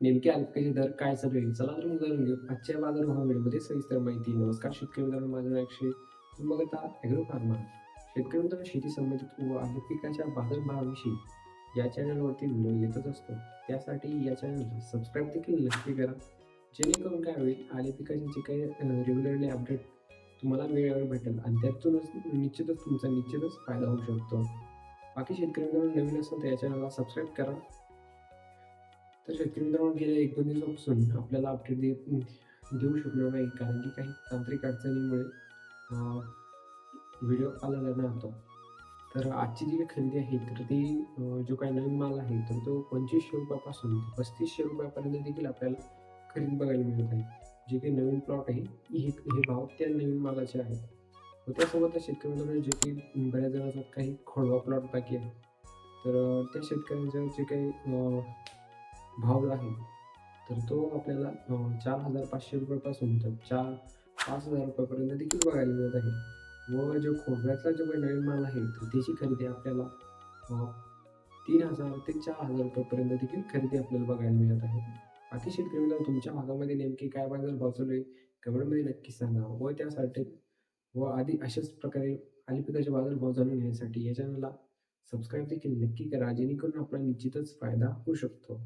नेमके अल्पकाचे दर काय चालू आहे? चला तर मग जाणून घेऊ. आजच्या बाजार भावामध्ये सविस्तर माहिती नमस्कार. शेतकरी मित्रांनो माझं नाव अक्षय. तुम्ही बघत आहात ॲग्रो फार्मा शेतकरी मित्रांनो शेती संबंधित व अनेक पिकाच्या बाजारभावाविषयी या चॅनलवरती व्हिडिओ येतच असतो. त्यासाठी या चॅनलला सबस्क्राईब देखील नक्की करा. जेणेकरून काय होईल आले पिकाचे जे काही रेग्युलरली अपडेट तुम्हाला वेळेवर भेटेल आणि त्यातूनच निश्चितच तुमचा निश्चितच फायदा होऊ शकतो. बाकी शेतकरी मित्रांनो नवीन असेल तर या चॅनलला सबस्क्राईब करा. तर शेतकरी मित्रांनो गेल्या एक दोन दिवसापासून आपल्याला अपडेट देत देऊ शकलो नाही. कारण की काही तांत्रिक अडचणीमुळे व्हिडिओ आलेला नव्हता तर आजची जी काही खरेदी आहे तर ती जो काही नवीन माल आहे तर तो पंचवीसशे रुपयापासून ते पस्तीसशे रुपयापर्यंत देखील आपल्याला खरेदी बघायला मिळत आहे. जे काही नवीन प्लॉट आहे हे हे भाव त्या नवीन मालाचे आहेत. व त्यासोबत शेतकरी मित्रांनो जे की बऱ्याच जणांचा काही खोडवा प्लॉट बाकी आहे. तर त्या शेतकऱ्यांचं जे काही भाव आहे. तर तो आपल्याला चार हजार पाचशे रुपयापासून तर चार पाच हजार रुपयापर्यंत देखील बघायला मिळत आहे. व जो खोबऱ्यातला जो काही नवीन माल आहे तर त्याची खरेदी आपल्याला तीन हजार ते चार हजार रुपयापर्यंत देखील खरेदी आपल्याला बघायला मिळत आहे. बाकी शेतकरी तुमच्या भागामध्ये नेमके काय बाजार भाव चालू आहे? कमेंटमध्ये नक्की सांगा. व त्यासाठी व आधी अशाच प्रकारे आली पिकाचे बाजार भाव जाणून घेण्यासाठी या चॅनलला सबस्क्राईब देखील नक्की करा जेणेकरून आपला निश्चितच फायदा होऊ शकतो.